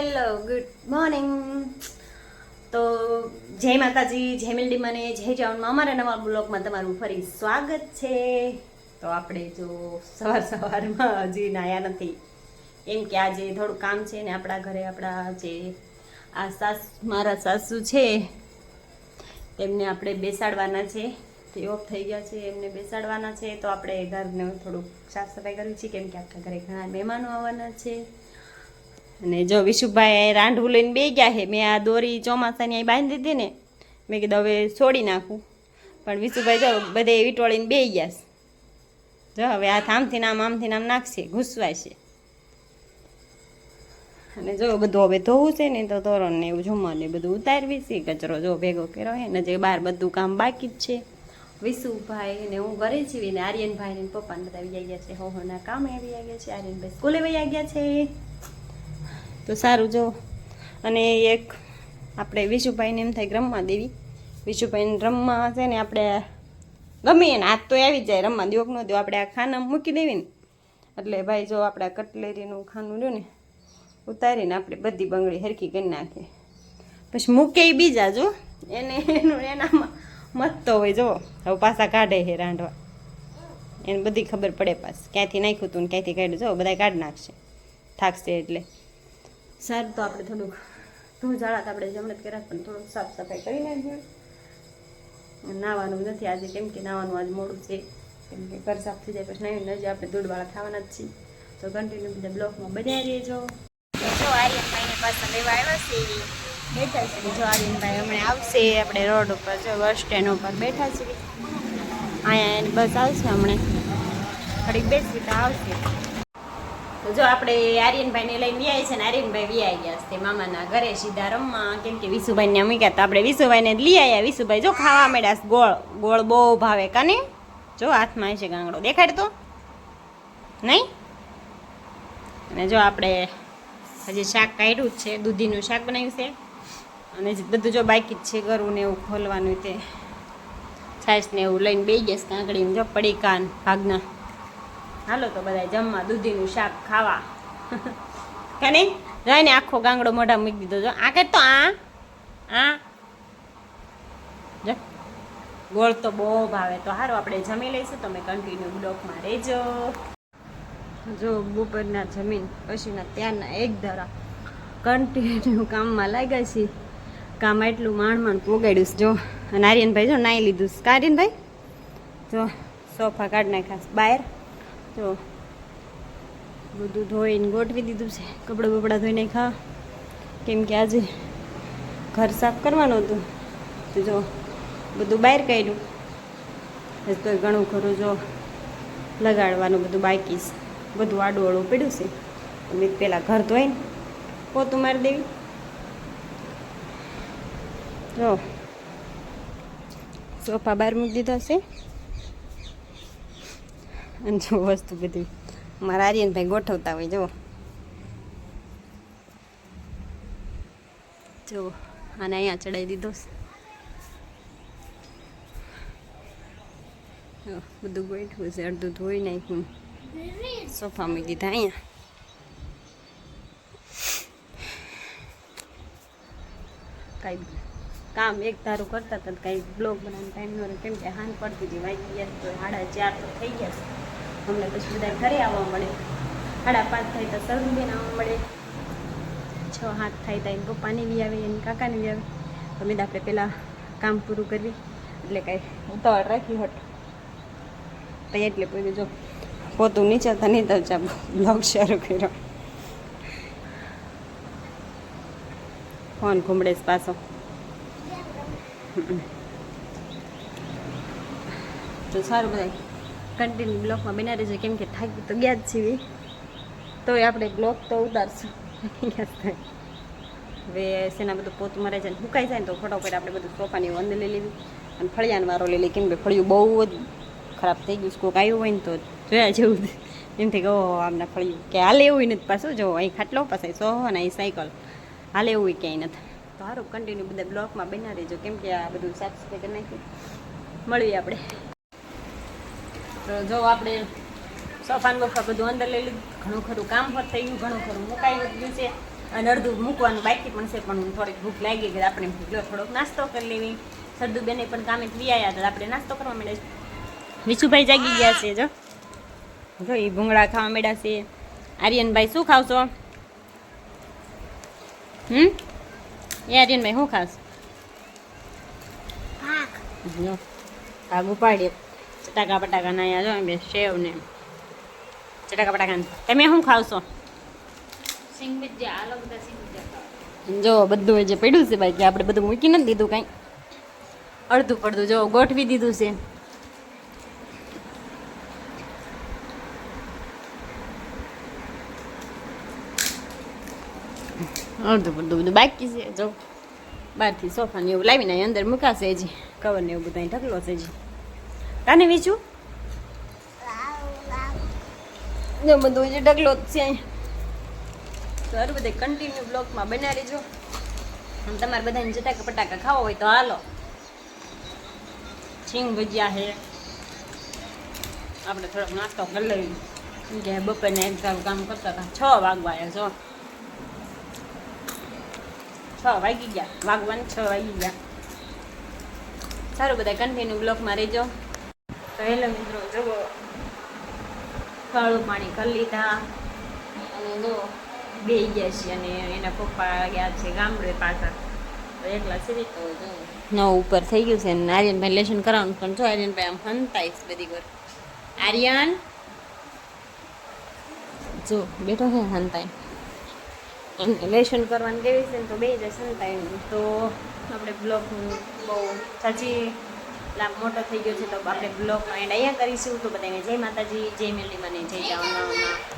Hello good morning તો જય માતાજી, જય મિલડી મને, જય જાઉનમાં અમારા નવા બ્લોગમાં તમારું ફરી સ્વાગત છે. તો આપણે જો સવાર સવારમાં હજી નાયા નથી. એમ કે આજે થોડું કામ છે ને આપણા ઘરે આપણા જે આ સાસ, મારા સાસુ છે, તેમને આપણે બેસાડવાના છે. તે ઓફ થઈ ગયા છે, એમને બેસાડવાના છે. તો આપણે ઘરને થોડુંક સાફ સફાઈ કરવી છે, કેમ કે આપણા ઘરે ઘણા મહેમાનો આવવાના છે. અને જો વિશુભાઈ રાંઢવું લઈને બે ગયા છે, મેં આ દોરી ચોમાસાની અહીં બાંધી દીધી ને, મેં કીધું હવે છોડી નાખું. પણ વિશુભાઈ જો બધે વીંટોળીને બે ગયા છે. જો હવે આ થામથી નામ આમથી નામ નાખશે, ઘૂસવાય અને જો બધું હવે ધોવું છે ને, તો તોરણ ને એવું જમવાનું ને બધું ઉતારવી છે, કચરો જો ભેગો કર્યો હે ને જે બહાર બધું કામ બાકી જ છે. વિશુભાઈ ને હું ઘરે છીએ ને આર્યનભાઈ ને પપ્પાને બધા આવી ગયા છે, હો હોના કામ આવી ગયા છે, આર્યનભાઈ સ્કૂલે વહી ગયા છે. તો સારું, જો. અને એક આપણે વિશુભાઈને એમ થાય રમવા દેવી. વિશુભાઈને રમવા છે ને આપણે ગમે એને હાથ તો આવી જાય, રમવા દેવો ન દેવો આપણે આ ખાના મૂકી દેવી ને. એટલે ભાઈ, જો આપણે કટલેરીનું ખાનું રહ્યું ને, ઉતારીને આપણે બધી બંગડી હરકી કરી નાખીએ. પછી મૂકે બીજા, જો. એને, એનું, એનામાં મતતો હોય, જો. હવે પાછા કાઢે છે રાંધવા. એને બધી ખબર પડે પાસ ક્યાંથી નાખ્યું હતું ને ક્યાંથી કાઢ્યું? જો બધા કાઢી નાખશે. થાકશે એટલે. સારું તો આપણે થોડુંક ધૂળ આપણે જમણે જ કર્યા, પણ થોડુંક સાફ સફાઈ કરી નાખીએ નાવાનું નથી આજે, કેમ કે નાવાનું આજ મોડું છે. કેમ કે ઘર સાફ થઈ જાય પછી નાવીને હજી આપણે ધૂળવાળા થવાના જ છીએ. તો કન્ટિન્યુ બધા બ્લોકમાં બન્યા રહેજો. જો આર્યનભાઈને પાછા લેવા આવ્યા છે, બેઠા છે. જો આર્યનભાઈ હમણાં આવશે, આપણે રોડ ઉપર, જો બસ સ્ટેન્ડ ઉપર બેઠા છીએ અહીંયા બસ આવશે હમણાં. થોડીક બેસી તો આવશે. તો જો આપણે આર્યનભાઈને લઈને વ્યાય છે ને આર્યનભાઈ વ્યાઈ ગયા છે. મામાના ઘરે સીધા રમવા. કેમ કે વિશુભાઈને મૂક્યા તો આપણે વિશુભાઈને લઈ આવ્યા વિશુભાઈ જો ખાવા માંડ્યા છે. ગોળ ગોળ બહુ ભાવે કાને જો હાથમાં છે ગાંગડો. દેખાડ તો. નહીં? અને જો આપણે હજી શાક કાઢ્યું જ છે. દૂધીનું શાક બનાવ્યું છે. અને બધું જો બાકી જ છે કરવું ને એવું ખોલવાનું તે. છાશ ને એવું લઈને બે ગેસ કાંકડીને જો પડી કાન ભાગના. હાલો તો બધા જમવા, દૂધીનું શાક, ખાવા. કાને જોઈને આખો ગાંગડો મોઢા મૂકી દીધો જો. આ કે તો આ? આ? જો. ગોળ તો બહુ ભાવે. તો સારું આપણે જમી લઈશું. તમે કન્ટિન્યુ બ્લોકમાં રહેજો. જો, બપોરના જમીન પછીના ત્યારના એક ધરા કન્ટિન્યુ કામમાં લાગ્યા છે કામ એટલું માણ માણ પોગાડ્યું જો. અને આર્યનભાઈ જો નાહી લીધું છે. આર્યનભાઈ જો, સોફા કાઢી નાખ્યા બહાર. જો, બધું ધોઈને ગોઠવી દીધું છે. કપડાં બપડા ધોઈને ખા કેમ કે આજે ઘર સાફ કરવાનું હતું. તો જો, બધું બહાર કાઢ્યું. હજી તો ઘણું ખરું જો લગાડવાનું બધું બાકી બધું આડું આડું પડ્યું છે. મેં પહેલાં ઘર ધોઈને પોતું મારી દેવી. જો, સોફા બહાર મૂકી દીધા છે. અને જો વસ્તુ બધી મારા આર્યનભાઈ ગોઠવતા હોય, જુઓ. જો આને અહીંયા ચડાવી દીધો બધું ગોઠવું છે, અડધું ધોઈ નાખ્યું. સોફા મૂકી દીધા અહીંયા. કાંઈ કામ એક ધારું કરતા હતા કાંઈ બ્લોગ બનાવવાનો ટાઈમ ન રહ્યો. કેમ કે હાન પડતી હતી, વાગી ગયા તો સાડા ચાર તો થઈ ગયા હમણાં પછી બધા ઘરે આવવા મળે. સાડા પાંચ થાય તો સરુબેન આવવા મળે. છ હાથ થાય તો એની પપ્પાની બી આવે, એની કાકાની બી આવે. તો મેં આપણે પહેલાં કામ પૂરું કરવી એટલે કાંઈ ઉતાવળ રાખી હટ તો એટલે પૂરી જો, પોતું નીચે નહીં તો બ્લોગ શરૂ કર્યો. ફોન ઘૂમડે પાછો. તો સારું બધા કન્ટિન્યુ બ્લોકમાં બના રહેજો કેમ કે થાકી તો ગયા જ છીએ. તોય આપણે બ્લોક તો ઉતારશું. હવે શેના બધું પોત મરે છે ને સુકાઈ જાય ને તો ફટાફટ આપણે બધું સોફાની અંદર લઈ લેવી. અને ફળિયાનો વારો લઈ લીધી કેમ કે ફળિયું બહુ જ ખરાબ થઈ ગયું કોઈક આવ્યું હોય ને તો જોયા જેવું એમ થઈ ગયો આમના ફળિયું. કે હાલે એવું નથી પાછું. જો અહીં ખાટલો પાસે સો અને અહીં સાયકલ. હાલે એવું ક્યાંય નથી. તો સારું કન્ટિન્યુ બધા બ્લોકમાં બના રહેજો. કેમ કે આ બધું સાફ સફાઈ કરી નાખ્યું. મળીએ આપણે. તો જો આપણે સોફાન બફા બધું અંદર લઈ લીધું. ઘણું ખરું કામ પર થઈ ગયું ઘણું ખરું મુકાઈ ગયું છે. અને અડધું મૂકવાનું બાકી પણ છે પણ થોડીક ભૂખ લાગી ગઈ આપણે ભૂખલો થોડોક નાસ્તો કરી લેવી. સરદુ બેને પણ કામે આવ્યા હતા આપણે નાસ્તો કરવા માંડ્યા વિશુભાઈ જાગી ગયા છે જો. જો એ ભૂંગળા ખાવા માંડ્યા છે. આર્યનભાઈ શું ખાવશો? હમ? એ આર્યનભાઈ શું ખાસ જો આગ ઉપાડીએ ચટાકા પટાકા ના જો બે સેવ ને ચટાકા પટાકા તમે શું ખાવશો? જો બધું જે પડ્યું છે બાકી, આપણે બધું મૂકી નથી દીધું કાંઈ. અડધું પડધું જો, ગોઠવી દીધું છે. અડધું પડધું બધું બાકી છે, જો. બહારથી સોફાને એવું લાવીને અંદર મુકાશે હજી. કવર ને એવું બધું ઢગલો છે હજી. કાને બીજું? ને બધું જે ઢગલો જ છે. તો હર બધે કન્ટિન્યુ બ્લોગમાં બના રહેજો. અને તમારે બધાને જટાકા પટાકા ખાવા હોય તો હાલો. છીંગ ભજીયા છે. આપણે થોડોક નાસ્તો કરી લઈએ. કે બપોરને એક કામ કરતા હતા. છ વાગવા આવ્યા છો. છ વાગી ગયા. વાગવાને છ વાગી ગયા. સારું બધા કન્ટિન્યુ બ્લોકમાં રહેજો. તો હેલો મિત્રો, જુઓ. કાળું પાણી કરી લીધા. અને જો બે ગયા છે અને એના પપ્પા ગયા છે ગામડે પાછા. તો એકલા છે તો જો નવ ઉપર થઈ ગયું છે ને આર્યનભાઈ લેશન કરાવવાનું પણ જો આર્યનભાઈ આમ હંતાઈશ બધી વાર આર્યન? જો, બેઠો છે અને લેશન કરવાની કેવી છે ને તો બે જ સંતાઈ તો આપણે બ્લોગ બહુ સાચી લાભ મોટો થઈ ગયો છે, તો આપણે બ્લોગનો એન્ડ અહીંયા કરીશું. તો બધાને જય માતાજી, જય મેલી મને, જય જાવનામાં.